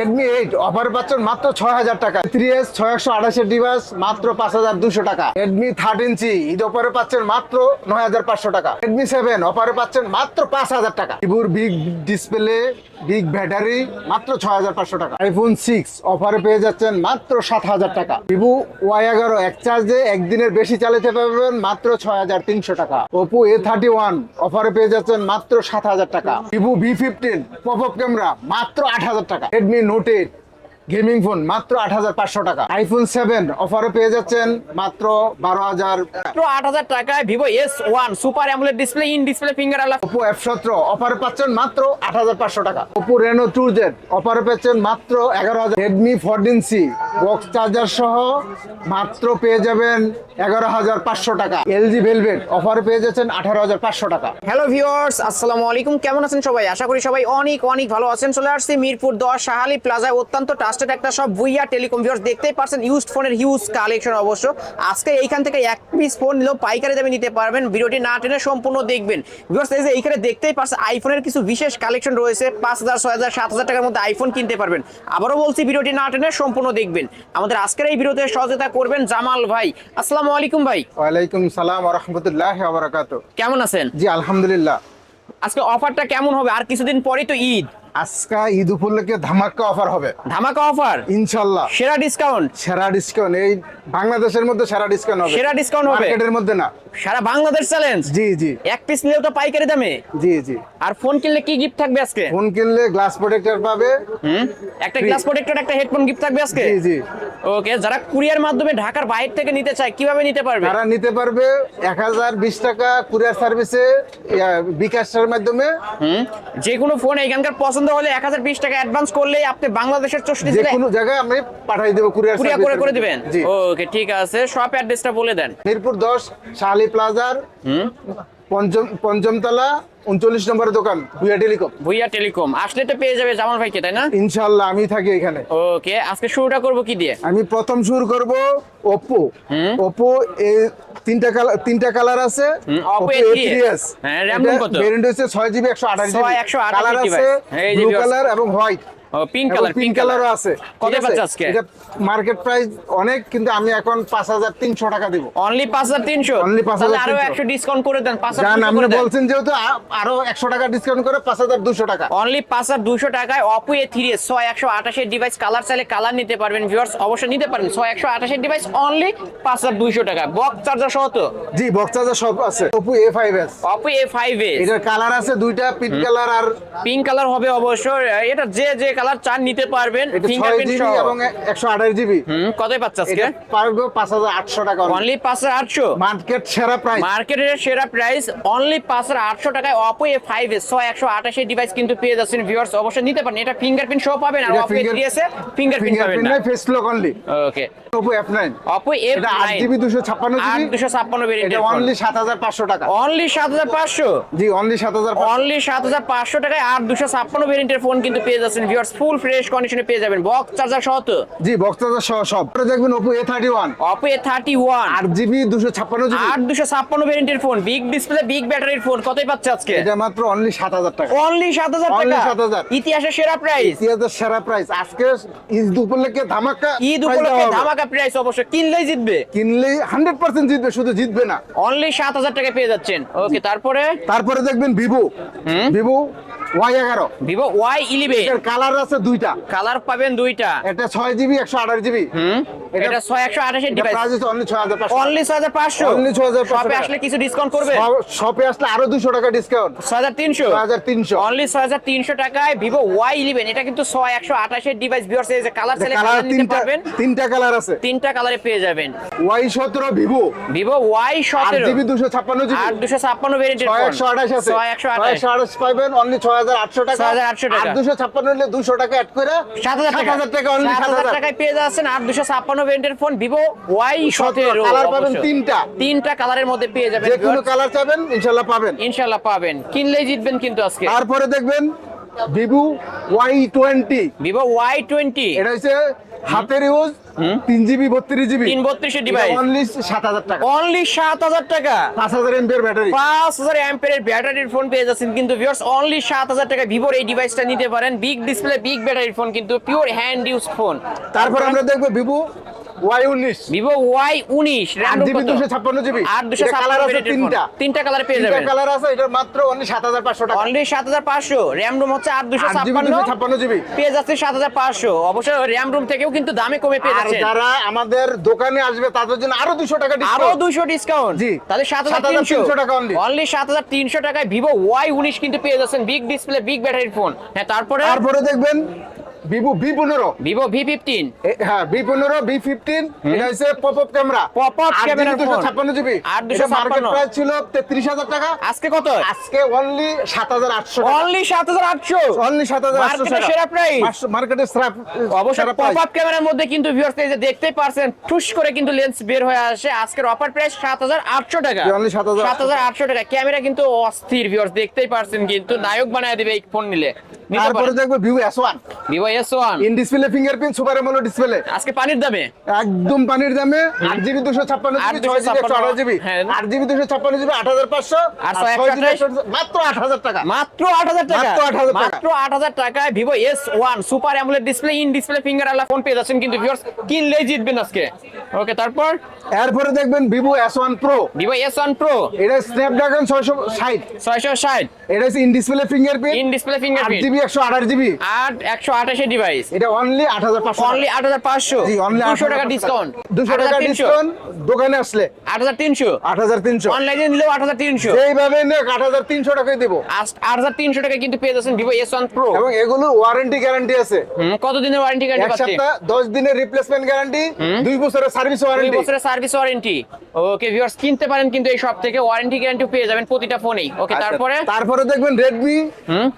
Redmi eight offer পাচ্ছেন মাত্র ছয় হাজার টাকা। থ্রি এস ছয় একশো আঠাশের ডিভাইস মাত্র পাঁচ হাজার দুশো টাকা। রেডমি থার্টিন সি ঈদ অফারে পাচ্ছেন মাত্র নয় হাজার পাঁচশো টাকা। রেডমি সেভেন অফারে পাচ্ছেন মাত্র পাঁচ হাজার টাকা। ভিভোর বিগ ডিসপ্লে বিগ ব্যাটারি মাত্র ছয় হাজার পাঁচশো টাকা। আইফোন সিক্স অফারে পেয়ে যাচ্ছেন মাত্র সাত হাজার টাকা। ভিভো ওয়াই এগারো, এক চার্জে একদিনের বেশি চালাতে পারবেন মাত্র ছয় হাজার তিনশো টাকা। ওপো এ থার্টি ওয়ান অফারে পেয়ে যাচ্ছেন মাত্র সাত হাজার টাকা। Vivo V fifteen pop camera মাত্র আট হাজার টাকা। Redmi Note eight gaming phone মাত্র আট হাজার পাঁচশো টাকা। আইফোন সেভেন অফারে পেয়ে যাচ্ছেন মাত্র বারো হাজার। মাত্র আট হাজার টাকায় Vivo S one super AMOLED display in display finger আলা ওপো এফ সতেরো অফারে পাচ্ছেন মাত্র আট হাজার পাঁচশো টাকা। ওপো রেনো টু জেড অফারে পাচ্ছেন মাত্র এগারো হাজার। Redmi fourteen C box charger সহ মাত্র পেয়ে যাবেন এগারো হাজার পাঁচশো টাকা। এলজি ভেলভেট অফারে পেয়ে যাচ্ছেন আঠারো হাজার পাঁচশো টাকা। হ্যালো ভিওর্স আসসালামু আলাইকুম। কেমন আছেন সবাই? আশা করি সবাই অনেক অনেক ভালো আছেন। চলে আসছি মিরপুর দশ সাহালি প্লাজায় অত্যন্ত ট্রাস্টেড একটা সব ভুইয়া টেলিকম ভিউয়ার্স দেখতেই পারছেন ইউজড ফোনের হিউজ কালেকশন অবশ্য। আজকে এইখান থেকে এক পিস ফোন নিলেও পাইকারি দামে নিতে পারবেন ভিডিওটি না টেনে সম্পূর্ণ দেখবেন। ভিউয়ার্স এই যে এইখানে দেখতেই পারছেন আইফোনের কিছু বিশেষ কালেকশন রয়েছে পাঁচ হাজার ছয় হাজার সাত হাজার টাকার মধ্যে আইফোন কিনতে পারবেন। আবারও বলছি ভিডিওটি না টেনে সম্পূর্ণ দেখবেন। আমাদের আজকের এই ভিডিওতে সহযোগিতা করবেন জামাল ভাই। আসসালামু আলাইকুম ভাই। ওয়ালাইকুম সালাম রহমতুল্লাহ কেমন আছেন? জি আলহামদুলিল্লাহ। আজকে অফারটা কেমন হবে? আর কিছুদিন পরেই তো ঈদ। আজকা ঈদ উপলক্ষে ধামাক্কা অফার হবে। ধামাকা অফার ইনশাল্লাহ। সেরা ডিসকাউন্ট সেরা ডিসকাউন্ট এই বাংলাদেশের মধ্যে সেরা ডিসকাউন্ট হবে। সেরা discount হবে? মার্কেটের মধ্যে না। সারা বাংলাদেশ চ্যালেঞ্জ জি জি। এক পিস নিলেও তো পাইকারি দামে? জি জি। আর ফোন কিনলে কি গিফট থাকবে আজকে? ফোন কিনলে গ্লাস প্রোটেক্টর পাবে। হুম? একটা গ্লাস প্রোটেক্টর একটা হেডফোন গিফট থাকবে আজকে? জি জি। ওকে যারা কুরিয়ার মাধ্যমে ঢাকার বাইরে থেকে নিতে চায় কীভাবে নিতে পারবে? তারা নিতে পারবে এক হাজার বিশ টাকা কুরিয়ার সার্ভিসে বিকাশের মাধ্যমে। হুম? যে কোনো ফোন এখানকার পছন্দ হলে এক হাজার বিশ টাকা অ্যাডভান্স করলে আপনি বাংলাদেশের চষ্টি যে কোনো জায়গায় আমি পাঠাই দেবো কুরিয়ার কুরিয়ার করে করে দিবেন? ওকে ঠিক আছে। শপ অ্যাড্রেসটা বলে দেন। মিরপুর দশ শাহালি প্লাজার হুম? পঞ্চম পঞ্চমতলা উনচল্লিশ নম্বরের দোকান ভুয়া টেলিকম। ভুইয়া টেলিকম। আসলে তো পেয়ে যাবে জামাল ভাইকে তাই না? ইনশাল্লাহ আমি থাকি এখানে। ওকে আজকে শুরুটা করব কি দিয়ে? আমি প্রথম শুরু করব ওপো ওপো এই তিনটা কালার তিনটা কালার আছে। Oppo A3s A3s হ্যাঁ, RAM কত? ভেরিয়েন্ট হচ্ছে 6GB 128GB 128 কালার আছে ব্লু কালার এবং হোয়াইট পিঙ্ক কালার পিঙ্ক কালারও আছে। কত? পাচ্ছে আজকে? এটা মার্কেট প্রাইস অনেক কিন্তু আমি এখন 5300 টাকা দিব। অনলি পাঁচ হাজার তিনশো? Only 5,300 তাহলে আরও একশো ডিসকাউন্ট করে দেন জান আপনি বলছেন যেহেতু আরও 100 টাকা ডিসকাউন্ট করে 5200 টাকা। অনলি পাঁচ হাজার দুশো টাকায় ডিভাইস কালার চাইলে কালার নিতে পারবেন ভিউয়ার্স অবশ্যই নিতে ছয় একশো আঠাশের ডিভাইস অনলি পাঁচ হাজার দুইশো টাকা। বক্স চার্জার সহ তো? জি বক্স চার্জার সব আছে। Oppo A5s এ ফাইভ এ এটার কালার আছে দুইটা পিঙ্ক কালার আর পিঙ্ক কালার হবে অবশ্য এটা যে যে কালার চান নিতে পারবেন ফিঙ্গারপ্রিন্ট সহ। এবং একশো আঠাশ জিবি। হুম কতই পাচ্ছে আজকে? এটা পারবে পাঁচ হাজার আটশো টাকা অনলি পাঁচ হাজার আটশো? মার্কেট সেরা প্রাইস মার্কেটের সেরা প্রাইস অনলি পাঁচ হাজার আটশো টাকায় অপো এ ফাইভ এ ছয় একশো ডিভাইস কিন্তু পেয়ে যাচ্ছেন ভিউয়ার্স অবশ্যই নিতে পারেন এটা ফিঙ্গারপ্রিন্ট সহ পাবেন আর এ এসে ফিঙ্গারপ্রিন্ট পাবেন না। Face lock only okay GB দুশো ছাপ্পান্ন আট জিবি দুশো ছাপ্পান্ন এটা অনলি সাত হাজার পাঁচশো টাকা। অনলি সাত হাজার পাঁচশো? জি অনলি সাত হাজার অনলি সাত হাজার পাঁচশো টাকায় আর দুশো ছাপ্পান্ন ভেরিয়েন্টের ফোন কিন্তু পেয়ে যাচ্ছেন ভিউয়ার্স ফুল ফ্রেশ কন্ডিশনে পেয়ে যাবেন। বক্স চার্জার সহ তো? জি বক্স চার্জার সহ সব। দেখবেন ছাপ্পান্ন জিবি। আট দুশো ভেরিয়েন্টের ফোন বিগ ডিসপ্লে বিগ ব্যাটারির ফোন কতই পাচ্ছে আজকে? এটা মাত্র অনলি সাত হাজার টাকা। অনলি সাত হাজার Only টাকা? 7,000 ইতিহাসের সেরা প্রাইস ইতিহাসের সেরা প্রাইস আজকে ঈদ উপলক্ষে ধামাকা ঈদ উপলক্ষে ধামাকা প্রাইস অবশ্য কিনলেই জিতবে। কিনলে হান্ড্রেড পার্সেন্ট জিতবে শুধু জিতবে না। অনলি সাত হাজার টাকা পেয়ে যাচ্ছেন। ওকে তারপরে? তারপরে দেখবেন ভিভো ভিভো ওয়াই এগারো। Vivo Y eleven. কালার আছে দুইটা। কালার পাবেন দুইটা। এটা ছয় জিবি একশো আঠাশ জিবি। হুম। এটা আঠাশের ডিভাইস প্রাইস হচ্ছে অনলি ছয় হাজার অনলি ছয় হাজার পাঁচশো? 6,500 শপে আসলে কিছু ডিসকাউন্ট করবে? শপে আসলে আরও দুশো টাকা ডিসকাউন্ট ছয় হাজার তিনশো? ছয় হাজার তিনশো। অনলি ছয় হাজার তিনশো টাকায় ভিভো ওয়াই ইলেভেন এটা কিন্তু ছয় একশো আঠাশের ডিভাইস ভিউয়ার্স এই যে কালার কালার কালার নিতে পারবেন। তিনটা কালার আছে। তিনটা কালারে পেয়ে যাবেন। ওয়াই সতেরো ভিভো ভিভো ওয়াই আট সতেরো জিবি দুশো ছাপ্পান্ন জিবি আর দুশো ছাপ্পান্ন ভেরিয়েন্টের ছয় একশো আঠাশ আছে। ছয় একশো ছয় আঠাশ একশো আঠাশ পাইবেন অনলি ছয় হাজার আটশো টাকা। 6,800 টাকা। আর দুশো ছাপ্পান্ন হলে দুশো টাকা অ্যাড করে সাত হাজার টাকা। হাজার টাকা অনলি সাত সাত হাজার হাজার। টাকায় পেয়ে যাচ্ছেন আর দুশো ছাপ্পান্ন ভেরিয়েন্টের ফোন ভিভো ওয়াই সতেরো কালার পাবেন তিনটা। তিনটা কালারের মধ্যে পেয়ে যাবেন যে কোনো কালার চাবেন ইনশাল্লাহ পাবেন। ইনশাল্লাহ পাবেন। কিনলেই জিতবেন কিন্তু আজকে। তারপরে দেখবেন Vivo Y twenty. Vivo Y twenty. এটা হচ্ছে হাতের ইউজ তিন জিবি বত্রিশ জিবি। তিন বত্রিশের ডিভাইস অনলি সাত হাজার টাকা। অনলি সাত হাজার টাকা। পাঁচ হাজার এমপির ব্যাটারি। পাঁচ হাজার অ্যাম্পিয়ারের ব্যাটারির ফোন পেয়ে যাচ্ছেন কিন্তু ভিউয়ার্স অনলি সাত হাজার টাকা ভিভোর এই ডিভাইসটা নিতে পারেন। বিগ ডিসপ্লে বিগ ব্যাটারির ফোন কিন্তু পিওর হ্যান্ড ইউজ ফোন তারপর আমরা দেখব ভিভো জিবি জিবি। কালার আছে তিনটা। তিনটা কালার পেয়ে তিনটা কালার আছে এটা মাত্র অনলি টাকা। অনলি হচ্ছে জিবি পেয়ে যাচ্ছে থেকেও কিন্তু দামে কমে পেয়ে আর যাচ্ছে যারা আমাদের দোকানে আসবে তাদের জন্য আরও দুশো টাকা আরও ডিসকাউন্ট দুশো ডিসকাউন্ট জি। তাহলে সাত 7,300 টাকা। অনলি টাকায় ভিভো ওয়াই উনিশ কিন্তু পেয়ে যাচ্ছেন। বিগ ডিসপ্লে বিগ ব্যাটারির ফোন হ্যাঁ তারপরে তারপরে দেখবেন ভিভো ভি পনেরো ভিভো ভি ফিফটিন। হ্যাঁ ভি পনেরো ভি ফিফটিন এটা হচ্ছে pop up camera Pop-up camera দুশো ছাপ্পান্ন জিবি আট দুশো মার্কেট প্রাইস ছিল তেত্রিশ হাজার টাকা। আজকে কত? আজকে অনলি সাত হাজার আটশো অনলি সাত হাজার আটশো? অনলি সাত হাজার আটশো সেরা প্রাইস মার্কেটের সেরা অবশ্যই পপ আপ ক্যামেরার মধ্যে কিন্তু ভিউয়ার্স এই যে দেখতেই পারছেন ঠুস করে কিন্তু লেন্স বের হয়ে আসে। আজকের অফার প্রাইস সাত হাজার আটশো টাকা। 7,800 সাত হাজার আটশো টাকা। ক্যামেরা কিন্তু অস্থির ভিউয়ার্স দেখতেই পারছেন কিন্তু। নায়ক বানায় দিবে এই ফোন নিলে। তারপরে দেখব Vivo S one Vivo S one in display fingerprint super display আজকে পানির দামে? একদম পানির দামে। আট জিবি দুশো ছাপ্পান্ন আট জিবি ছয় জিবি একশো আঠাশ জিবি। হ্যাঁ। আট জিবি দুশো ছাপ্পান্ন জিবি আট হাজার পাঁচশো। আর মাত্র টাকা। মাত্র আট হাজার টাকা? মাত্র 8,000 টাকা। মাত্র আট হাজার টাকায় Vivo super AMOLED display in display finger আলা ফোন পেয়ে যাচ্ছেন কিন্তু ভিউয়ার্স কিনলেই জিতবেন আজকে। ওকে তারপর? এরপরে দেখবেন Vivo S one pro Vivo S one pro এটা স্ন্যাপড্রাগন ছয়শো ষাট। ছয়শো ষাট। এটা হচ্ছে in display fingerprint in display fingerprint GB একশো আঠাশ জিবি আট একশো ডিভাইস এটা অনলি আট হাজার পাঁচশো অনলি আট হাজার পাঁচশো। অনলি টাকা ডিসকাউন্ট দুশো টাকা ডিসকাউন্ট দোকানে আসলে। আট হাজার তিনশো। আট হাজার তিনশো। অনলাইনে নিলেও আট হাজার তিনশো। এইভাবে নে আট হাজার তিনশো টাকায় দেবো। আট হাজার তিনশো টাকা কিন্তু পেয়ে যাচ্ছেন ভিভো এস ওয়ান প্রো এবং এগুলো ওয়ারেন্টি গ্যারান্টি আছে। কত দিনের ওয়ারেন্টি গ্যারান্টি পাচ্ছি? সপ্তাহ দশ দিনের রিপ্লেসমেন্ট গ্যারান্টি দুই বছরের সার্ভিস দুই বছরের সার্ভিস ওয়ারেন্টি ওকে ভিউয়ার্স কিনতে পারেন কিন্তু এই সব থেকে ওয়ারেন্টি গ্যারান্টি পেয়ে যাবেন প্রতিটা ফোনেই ওকে আচ্ছা, তারপরে? তারপরে দেখবেন রেডমি হুম।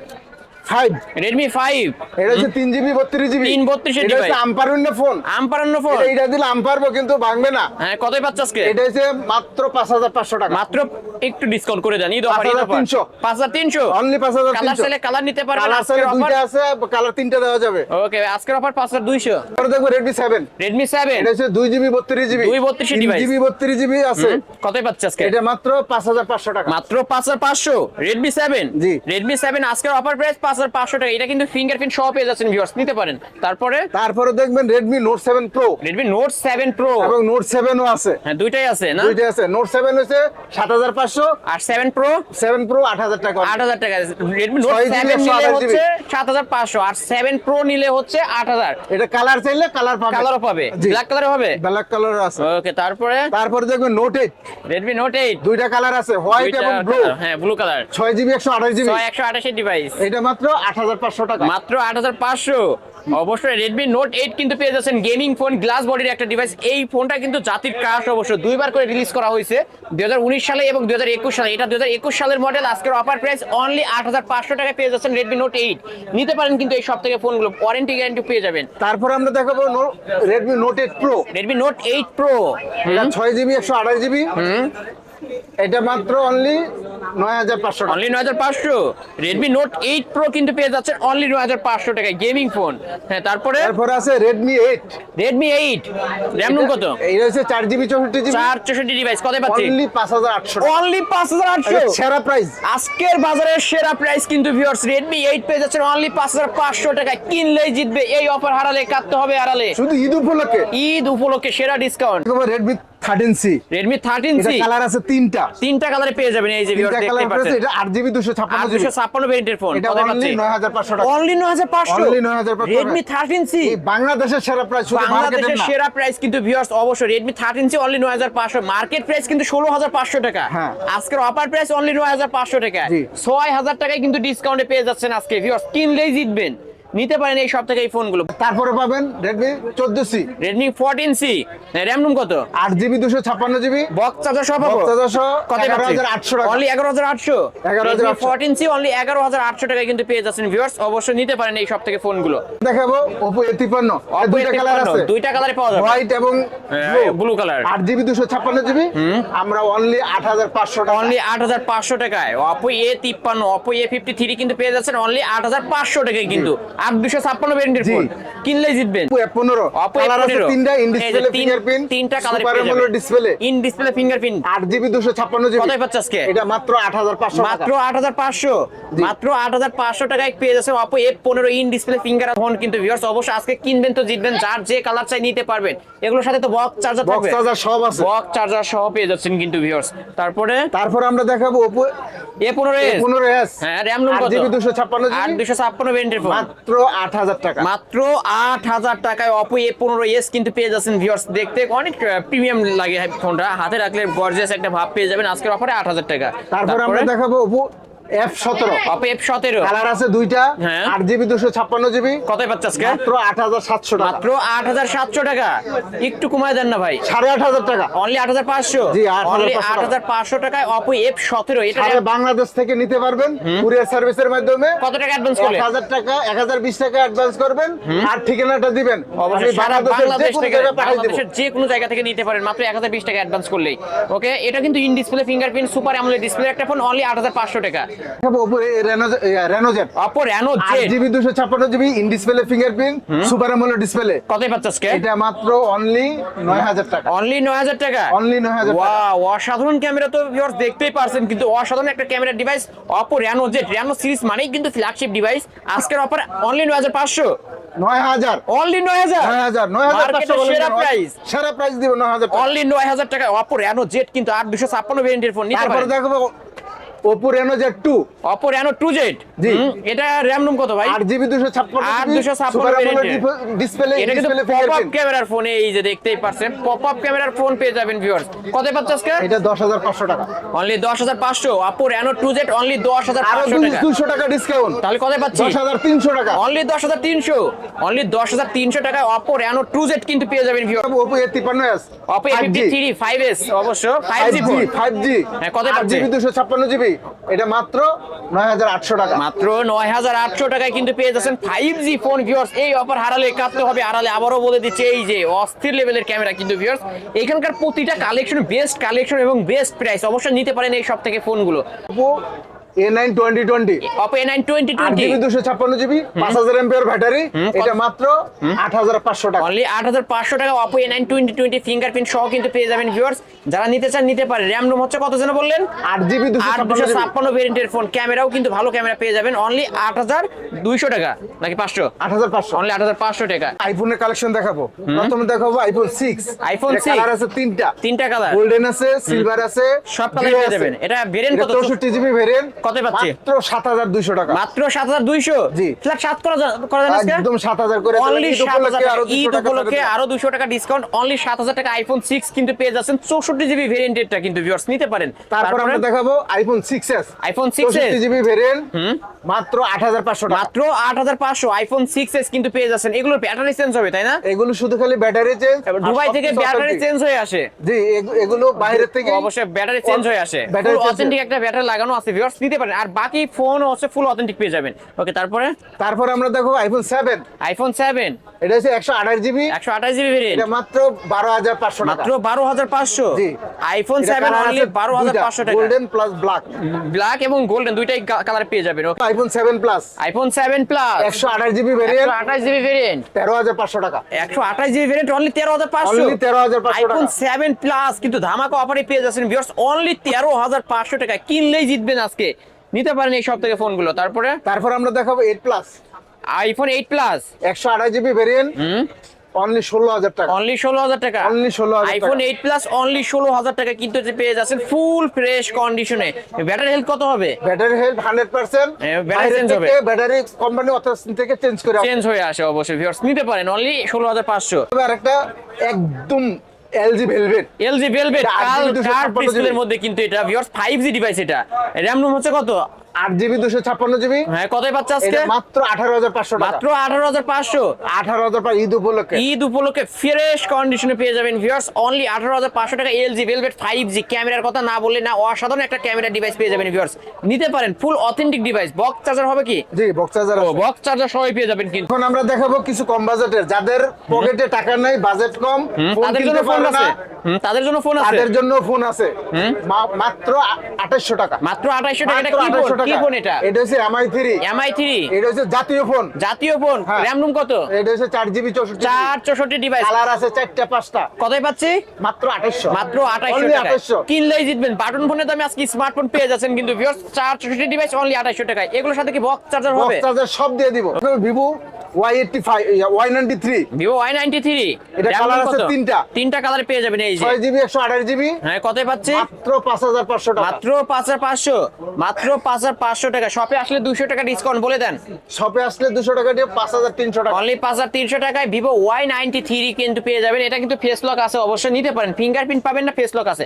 ফাইভ রেডমি ফাইভ এটা হচ্ছে তিন জিবি বত্রিশ জিবি। 332 এটা হচ্ছে আম্পারুন্য ফোন। আমপারান্ন ফোন? এটা দিলে আম কিন্তু ভাঙবে না। হ্যাঁ কতই পাচ্ছ আজকে? এটা হচ্ছে মাত্র পাঁচ হাজার পাঁচশো টাকা। মাত্র একটু ডিসকাউন্ট করে দেন ঈদ অফার ঈদ অফার। 5,300 পাঁচ হাজার তিনশো? অনলি পাঁচ হাজার কালার চাইলে কালার নিতে পারবেন কালার আজকের দুইটা আছে কালার তিনটা দেওয়া যাবে। ওকে আজকের অফার পাঁচ হাজার দুইশো। তারপরে দেখব রেডমি সেভেন রেডমি সেভেন এটা হচ্ছে দুই জিবি বত্রিশ জিবি। 232 device। জিবি বত্রিশ জিবি আছে। কতই পাচ্ছে আজকে? এটা মাত্র পাঁচ হাজার পাঁচশো টাকা। মাত্র পাঁচ হাজার পাঁচশো। Redmi seven G. Redmi seven আজকের অফার প্রাইস পাঁচ হাজার পাঁচশো টাকা এটা কিন্তু ফিঙ্গারপ্রিন্ট সহ পেয়ে যাচ্ছেন ভিউয়ার্স নিতে পারেন। তারপরে? তারপরে দেখবেন এবং আছে। হ্যাঁ দুইটাই আছে না? দুইটা আছে। আর টাকা। আট হাজার টাকা। নিলে হচ্ছে সাত হাজার পাঁচশো আর সেভেন প্রো নিলে হচ্ছে আট হাজার। এটা কালার চাইলে কালার পাবে। কালারও পাবে। ব্ল্যাক কালার হবে? ব্ল্যাক কালার আছে। ওকে তারপরে? তারপরে দেখবেন দুইটা কালার আছে হোয়াইট এবং ব্লু হ্যাঁ ব্লু কালার ছয় জিবি একশো আঠাশ জিবি ছয় একশো আঠাশের ডিভাইস এটা মাত্র আট হাজার পাঁচশো টাকা। মাত্র আট হাজার পাঁচশো। অবশ্যই রেডমি নোট এইট কিন্তু পেয়ে যাচ্ছেন গেমিং ফোন গ্লাস বডির একটা ডিভাইস এই ফোনটা কিন্তু জাতির কাশ অবশ্য। দুইবার করে রিলিজ করা হয়েছে দুই সালে এবং দুই সালে। এটা দু হাজার একুশ সালের মডেল আজকের অফার প্রাইস অনলি আট হাজার পাঁচশো টাকায় পেয়ে যাচ্ছেন রেডমি নোট এইট নিতে পারেন কিন্তু এই সব থেকে ফোনগুলো ওয়ারেন্টি গ্যারান্টি পেয়ে যাবেন। তারপর আমরা দেখাবো Redmi Note eight pro Redmi Note eight pro ছয় জিবি একশো আঠাশ জিবি এটা মাত্র অনলি অনলি কিন্তু পেয়ে যাচ্ছে অনলি 9500 টাকায় গেমিং ফোন হ্যাঁ তারপরে? তারপরে আছে কত? এই ডিভাইস কত অনলি 5800 অনলি 5800 সেরা প্রাইস আজকের বাজারে সেরা প্রাইস কিন্তু ভিউয়ার্স রেডমি এইট পেয়ে যাচ্ছে অনলি 5500 টাকায়। কিনলেই জিতবে এই অফার হারালে কাঁদতে হবে হারালে শুধু ঈদ উপলক্ষে। ঈদ উপলক্ষে সেরা ডিসকাউন্ট রেডমি বাংলাদেশের সেরা সেরা প্রাইস কিন্তু অবশ্যই মার্কেট প্রাইস কিন্তু 16500 টাকা। আজকের অফার প্রাইস অনলি 9500 টাকা 6000 টাকায়। কিন্তু ডিসকাউন্টে পেয়ে যাচ্ছেন আজকে কিনলেই জিতবেন। নিতে পারেন এই সব থেকে এই ফোনগুলো। তারপরে পাবেন রেডমি চোদ্দ C Redmi fourteen C RAM ROM কত? আট জিবি দুশো ছাপ্পান্ন জিবি বক্স চার্জার সব পাবো? কত এগারো হাজার আটশো অনলি এগারো হাজার আটশো? 11,800 ফোরটিন সি অনলি এগারো হাজার আটশো টাকায় কিন্তু পেয়ে যাচ্ছেন ভিউয়ার্স অবশ্যই নিতে পারেন এই সব থেকে ফোনগুলো। দেখাবো ওপো এ তিপ্পান্ন দুইটা কালার আছে। দুইটা কালারে পাওয়া যাবে। হোয়াইট এবং ব্লু কালার আট জিবি দুশো ছাপ্পান্ন জিবি আমরা অনলি আট হাজার পাঁচশো টাকা। অনলি আট হাজার পাঁচশো টাকায়। অপো এ তিপ্পান্ন অপো এ ফিফটি থ্রি কিন্তু পেয়ে যাচ্ছেন অনলি আট হাজার পাঁচশো টাকায় কিন্তু। ভ্যারিয়েন্টের ফোন। কিনলেই জিতবেন। Oppo F15 Oppo কালার আছে তিনটা ইন ডিসপ্লে ফিঙ্গারপ্রিন্ট তিনটা colour super display in display fingerprint আট জিবি দুশো ছাপ্পান্ন জিবি। কতই পাচ্ছে আজকে? এটা মাত্র আট হাজার পাঁচশো মাত্র আট হাজার পাঁচশো। মাত্র আট হাজার পাঁচশো টাকায় পেয়ে যাচ্ছে অপো এফ পনেরো ইন ডিসপ্লে ফিঙ্গার ফোন কিন্তু ভিউয়ার্স অবশ্যই আজকে কিনবেন তো জিতবেন। যার যে কালার চাই নিতে পারবেন। এগুলোর সাথে তো বক্স চার্জার বক্স থাকবে। চার্জার সব আছে। বক্স চার্জার সহ পেয়ে যাচ্ছেন কিন্তু ভিউয়ার্স তারপরে? তারপর আমরা দেখাবো ওপো হ্যাঁ র্যাম রুম কত? জিবি দুশো ছাপ্পান্ন আট জিবি দুশো ছাপ্পান্ন ভ্যারিয়েন্টের ফোন মাত্র আট হাজার টাকা। মাত্র আট হাজার টাকায় অপো এ কিন্তু পেয়ে যাচ্ছেন ভিউয়ার্স দেখতে অনেক প্রিমিয়াম লাগে ফোনটা হাতে রাখলে গর্জিয়াস একটা ভাব পেয়ে যাবেন। আজকের অফারে আট হাজার টাকা। তারপর আমরা দেখাবো এফ সতেরো। অপো এফ সতেরো। কালার আছে দুইটা। হ্যাঁ। আট জিবি দুশো ছাপ্পান্ন জিবি। কতই পাচ্ছে আজকে মাত্র আট হাজার সাতশো টাকা। মাত্র আট হাজার সাতশো টাকা। একটু কমায় দেন না ভাই। সাড়ে আট হাজার টাকা। অনলি আট হাজার পাঁচশো? জি, 8,500 অনলি আট হাজার পাঁচশো টাকায় অপো এফ সতেরো। এটা বাংলাদেশ থেকে নিতে পারবেন কুরিয়ার সার্ভিসের মাধ্যমে। কত টাকা অ্যাডভান্স করলে? এক হাজার টাকা এক হাজার বিশ টাকা অ্যাডভান্স করবেন। আর ঠিকানাটা দিবেন। অবশ্যই বাংলাদেশ যে কোনো থেকে বাংলাদেশের যে কোনো জায়গা থেকে নিতে পারেন। মাত্র এক হাজার বিশ টাকা অ্যাডভান্স করলেই। ওকে এটা কিন্তু in display fingerprint super AMOLED display একটা ফোন অনলি আট হাজার পাঁচশো টাকা। Oppo Reno Z Oppo Reno আট জেড জিবি দুশো ছাপ্পান্ন GB in display fingerprint super AMOLED display কতই পাচ্ছে আজকে এটা মাত্র অনলি নয় হাজার টাকা। অনলি নয় হাজার টাকা? অনলি নয় হাজার টাকা। ওয়াও অসাধারণ ক্যামেরা তো ভিউয়ার্স দেখতেই পারছেন কিন্তু অসাধারণ একটা camera device Oppo Reno Z Reno series মানেই কিন্তু ফ্ল্যাগশিপ ডিভাইস আজকের অফার অনলি নয় হাজার পাঁচশো। নয় হাজার। অনলি নয় হাজার? নয় হাজার নয় হাজার পাঁচশো মার্কেটের বলেন সেরা প্রাইস সেরা প্রাইস দিব নয় হাজার টাকা। অনলি নয় হাজার টাকা অপো র্যানো জেড কিন্তু আট দুশো ছাপ্পান্ন ভেরিয়েন্টের ফোন নিতে তারপরে পারেন Reno Z two Oppo Reno two Z জি। এটা রুম কত ভাই? আট জিবি দুশো ছাপ্পান্ন আট দুশো ছাপ্পান্ন ডিসপ্লে এটা কিন্তু ডিসপ্লে পপ আপ ক্যামেরার ফোন এই যে দেখতেই পারছেন পপ আপ ক্যামেরার ফোন পেয়ে যাবেন ভিউয়ার্স কত পাচ্ছে আজকে? এটা দশ হাজার পাঁচশো টাকা। অনলি দশ হাজার পাঁচশো। Oppo Reno two Z only দশ হাজার আরও পাঁচশো টাকা দুশো টাকা ডিসকাউন্ট তাহলে কত পাচ্ছি? দশ হাজার তিনশো টাকা। অনলি দশ হাজার তিনশো। অনলি দশ হাজার তিনশো টাকায় অপো র্যানো টু জেড কিন্তু পেয়ে যাবেন ভিউ ওপো এ তিপ্পান্ন S Oppo fifty three five S অবশ্য। Five G phone five G হ্যাঁ, কত পাচ্ছে? জিবি দুশো এটা মাত্র নয় হাজার আটশো টাকা। মাত্র নয় হাজার আটশো টাকায় কিন্তু পেয়ে যাচ্ছেন ফাইভ জি ফোন ভিউয়ার্স এই অফার হারালে কাটতে হবে হারালে আবারও বলে দিচ্ছে এই যে অস্থির লেভেলের ক্যামেরা কিন্তু ভিউয়ার্স এখানকার প্রতিটা কালেকশন বেস্ট কালেকশন এবং বেস্ট প্রাইস অবশ্যই নিতে পারেন এই সব থেকে ফোনগুলো Oppo A nine twenty twenty Oppo A nine twenty আট টোয়েন্টি জিবি দুশো ছাপ্পান্ন জিবি পাঁচ হাজার এমপিআর ব্যাটারি। এটা মাত্র আট হাজার পাঁচশো টাকা। অনলি আট হাজার পাঁচশো টাকা ফিঙ্গারপ্রিন্ট সহ কিন্তু পেয়ে যাবেন ভিউয়ার্স যারা নিতে চান নিতে পারে। র্যাম রুম হচ্ছে কত যেন বললেন? আট জিবি দুশো আট ছাপ্পান্ন দুশো জিবি ছাপ্পান্ন ভেরিয়েন্টের ফোন ক্যামেরাও কিন্তু ভালো ক্যামেরা পেয়ে যাবেন। অনলি আট হাজার দুইশো টাকা। নাকি পাঁচশো? আট হাজার পাঁচশো। অনলি আট হাজার পাঁচশো টাকা। আইফোনের কালেকশন দেখাবো। প্রথমে দেখাবো আইফোন সিক্স iPhone 6 কালার আছে তিনটা। তিনটা কালার গোল্ডেন আছে সিলভার আছে সব কালার পেয়ে যাবেন। এটা ভেরিয়েন্ট কত? চৌষট্টি জিবি ভেরিয়েন্ট কত পাচ্ছি? মাত্র সাত হাজার দুইশো টাকা। মাত্র সাত হাজার দুইশো? জি। ফ্ল্যাট সাত করা করা যায় আজকে? একদম সাত হাজার করে অনলি ঈদ সাত হাজার উপলক্ষে টাকা। আরও দুশো ঈদ টাকা উপলক্ষে আরও দুশো টাকা ডিসকাউন্ট অনলি সাত হাজার টাকা আইফোন সিক্স কিন্তু পেয়ে যাচ্ছেন চৌষট্টি জিবি ভেরিয়েন্টেরটা কিন্তু ভিউয়ার্স নিতে পারেন। তারপর আমরা দেখাবো iPhone six S iPhone six চৌষট্টি জিবি ভেরিয়েন্ট মাত্র আট হাজার পাঁচশো টাকা। মাত্র আট হাজার পাঁচশো আইফোন সিক্স এস কিন্তু পেয়ে যাচ্ছেন। এগুলোর ব্যাটারি চেঞ্জ হবে তাই না? এগুলো শুধু খালি ব্যাটারি চেঞ্জ দুবাই থেকে ব্যাটারি চেঞ্জ হয়ে আসে। জি এগুলো বাইরের থেকে অবশ্যই ব্যাটারি চেঞ্জ হয়ে আসে। ব্যাটারি অথেন্টিক একটা ব্যাটারি লাগানো আছে ভিউয়ার্স নিতে পারেন। আর বাকি ফোন হচ্ছে ফুল অথেন্টিক পেয়ে যাবেন। ওকে তারপরে? তারপরে আমরা দেখো আইফোন সেভেন আইফোন সেভেন এটা হচ্ছে একশো আঠাশ জিবি। একশো আঠাশ জিবি ভেরিয়েন্ট মাত্র বারো হাজার পাঁচশো মাত্র বারো হাজার পাঁচশো? জি। আইফোন সেভেন অনলি বারো হাজার পাঁচশো টাকা। গোল্ডেন প্লাস ব্ল্যাক ব্ল্যাক এবং গোল্ডেন দুইটাই কালার পেয়ে যাবেন। IPhone seven plus iPhone seven plus একশো আঠাশ জিবি ভেরিয়েন্ট আঠাশ জিবি ভেরিয়েন্ট তেরো হাজার পাঁচশো টাকা। একশো আঠাশ জিবি ভেরিয়েন্ট অনলি তেরো হাজার পাঁচশো। Only 13,500 আইফোন সেভেন প্লাস কিন্তু ধামাকা অফারে পেয়ে যাচ্ছেন ভিউয়ার্স অনলি তেরো হাজার পাঁচশো টাকা। কিনলেই জিতবেন আজকে। নিতে পারেন এই সব থেকে ফোনগুলো তারপরে? তারপর আমরা দেখাবো eight plus iPhone eight plus একশো আঠাশ জিবি ভেরিয়েন্ট অনলি ষোলো হাজার টাকা। অনলি ষোলো হাজার টাকা। 16,000 আইফোন। এইট প্লাস অনলি ষোলো হাজার টাকা কিন্তু পেয়ে যাচ্ছেন ফুল ফ্রেশ কন্ডিশনে ব্যাটারি হেলথ কত হবে? Battery health hundred percent battery change হবে। ব্যাটারি কোম্পানি থেকে চেঞ্জ করে চেঞ্জ হয়ে আসে অবশ্যই ভিউয়ার্স নিতে পারেন অনলি ষোলো হাজার পাঁচশো। আসবে একটা একদম এলজি ভেলভেট এলজি ভেলভেট এটা 8 কাল GB 256 কার ডিসপ্লের মধ্যে কিন্তু এটা ভিউয়ার্স 5G ডিভাইস এটা। র‍্যাম রুম হচ্ছে কত? আট জিবি দুশো ছাপ্পান্ন জিবি। হ্যাঁ কতই পাচ্ছে আজকে? মাত্র আঠারো হাজার পাঁচশো মাত্র আঠারো হাজার পাঁচশো? আঠারো হাজার ঈদ উপলক্ষে। ঈদ উপলক্ষে ফ্রেশ কন্ডিশনে পেয়ে যাবেন ভিউয়ার্স অনলি আঠারো হাজার পাঁচশো টাকা এলজি ভেলভেট ফাইভ জি ক্যামেরার কথা না বললে না অসাধারণ একটা ক্যামেরা ডিভাইস পেয়ে যাবেন ভিউয়ার্স নিতে পারেন full authentic device box charger হবে কি? জি বক্সাজার ও বক্স চার্জার সবাই পেয়ে যাবেন কিন্তু। এখন আমরা দেখাবো কিছু কম বাজেটের যাদের পকেটে টাকা নাই বাজেট কম তাদের জন্য ফোন আছে। তাদের জন্য ফোন আছে। তাদের জন্য ফোন আছে। মাত্র আঠাশশো টাকা। মাত্র আঠাইশো টাকা এটা মাত্র কি ফোন এটা? এটা হচ্ছে এমআই থ্রি এমআই থ্রি এটা হচ্ছে জাতীয় ফোন। জাতীয় ফোন। র্যাম রুম কত? এটা হচ্ছে চার জিবি চৌষট্টি চার চৌষট্টি ডিভাইস কালার আছে চারটা পাঁচটা। কতই পাচ্ছি? মাত্র আঠাশশো মাত্র আঠাশশো কিনলেই জিতবেন। বাটন ফোনে আমি আজকে স্মার্টফোন পেয়ে যাচ্ছেন কিন্তু ভিউয়ার্স চার চৌষট্টি ডিভাইস অনলি আঠাশশো টাকায়। এগুলোর সাথে কি বক্স চার্জার হবে? চার্জার সব দিয়ে দিব। Vivo Y eighty five Y Vivo Y ninety three এটা colour আছে তিনটা। তিনটা কালার পেয়ে যাবেন এই যে। ছয় জিবি একশো আঠাশ জিবি হ্যাঁ পাচ্ছি? মাত্র টাকা। মাত্র মাত্র টাকা। শপে আসলে টাকা ডিসকাউন্ট বলে দেন। শপে আসলে টাকা দিয়ে টাকা। অনলি টাকায় কিন্তু পেয়ে যাবেন। এটা কিন্তু ফেস লক আছে অবশ্যই নিতে পারেন। ফিঙ্গারপ্রিন্ট পাবেন না ফেস লক আছে।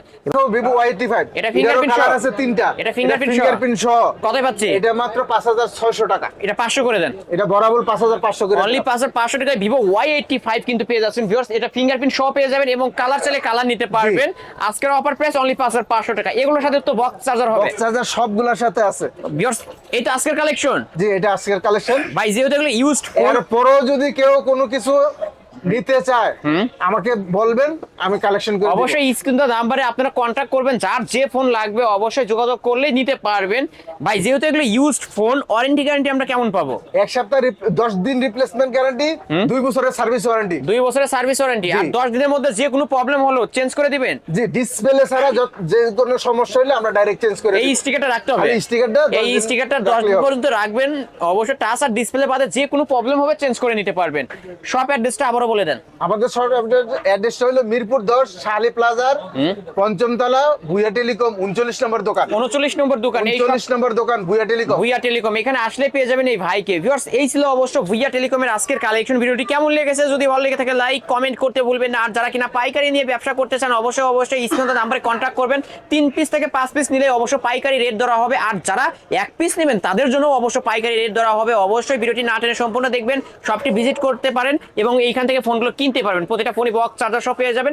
ওয়াই ফাইভ এটা fingerprint কালার সহ? আছে তিনটা। এটা? ফিঙ্গারপ্রিন্ট সহ। কতই পাচ্ছি? এটা মাত্র পাঁচ হাজার ছয়শো টাকা। এটা পাঁচশো করে দেন। এটা বরাবর পাঁচ হাজার পাঁচশো করে অনলি পাঁচ পাঁচশো টাকায় ভিভো ওয়াই এইটটি ফাইভ কিন্তু পেয়ে যাচ্ছেন ভিউয়ার্স এটা ফিঙ্গারপ্রিন্ট সহ পেয়ে যাবেন এবং কালার চাইলে কালার নিতে পারবেন। আজকের অফার প্রাইস অনলি পাঁচ হাজার পাঁচশো টাকা। এগুলোর সাথে তো বক্স চার্জার হবে। বক্স চার্জার সবগুলোর সাথে আছে। ভিউয়ার্স এটা আজকের কালেকশন জি এটা আজকের কালেকশন ভাই যেহেতু এগুলো ইউজড এর পরেও যদি কেউ কোনো কিছু নিতে চায় আমাকে বলবেন। আমি কালেকশন করে দিব। অবশ্যই স্ক্রিন নাম্বারে আপনারা কন্ট্যাক্ট করবেন যার যে ফোন লাগবে অবশ্যই যোগাযোগ করলেই নিতে পারবেন। ভাই যেহেতু এগুলো ইউজড ফোন ওয়ারেন্টি গ্যারান্টি আমরা কেমন পাবো? এক সপ্তাহ রিপ- দশ দিন রিপ্লেসমেন্ট গ্যারান্টি দুই বছরের সার্ভিস ওয়ারেন্টি দুই বছরের সার্ভিস ওয়ারেন্টি আর জি। দশ দিনের মধ্যে যে কোনো প্রবলেম হলো চেঞ্জ করে দিবেন? জি ডিসপ্লে ছাড়া যে কোনো সমস্যা হলে আমরা ডাইরেক্ট চেঞ্জ করে এই। স্টিকারটা রাখতে হবে। খালি স্টিকারটা এই স্টিকারটা দশ রাখলেই দিন পর্যন্ত রাখবেন। অবশ্যই টাচ আর ডিসপ্লে বাদে যে কোনো প্রবলেম হবে চেঞ্জ করে নিতে পারবেন। শপ অ্যাড্রেসটা আবারও বলে দেন। আমাদের শর্ট অ্যাড্রেসটা হলো মিরপুর দশ শালি প্লাজার পঞ্চমতলা ভুইয়া টেলিকম উনচল্লিশ নম্বর দোকান। উনচল্লিশ নম্বর দোকান উনচল্লিশ নম্বর দোকান ভুইয়া টেলিকম। ভুইয়া টেলিকম এখানে আসলে পেয়ে যাবেন এই ভাইকে। ভিউয়ার্স এই ছিল অবশ্য ভুইয়া টেলিকমের আজকের কালেকশন ভিডিওটি কেমন লেগেছে যদি ভালো লেগে থাকে লাইক কমেন্ট করতে ভুলবেন না। আর যারা কিনা পাইকারি নিয়ে ব্যবসা করতে চান অবশ্যই অবশ্যই স্ক্রিনে নাম্বারে কন্ট্যাক্ট করবেন। তিন পিস থেকে পাঁচ পিস নিলে অবশ্য পাইকারি রেট ধরা হবে। আর যারা এক পিস নেবেন তাদের জন্য অবশ্য পাইকারি রেট ধরা হবে। অবশ্যই ভিডিওটি না টেনে সম্পূর্ণ দেখবেন শপটি ভিজিট করতে পারেন এবং এইখান থেকে ফোনগুলো কিনতে পারবেন। প্রতিটা ফোনই বক্স চার্জার সব পেয়ে যাবেন।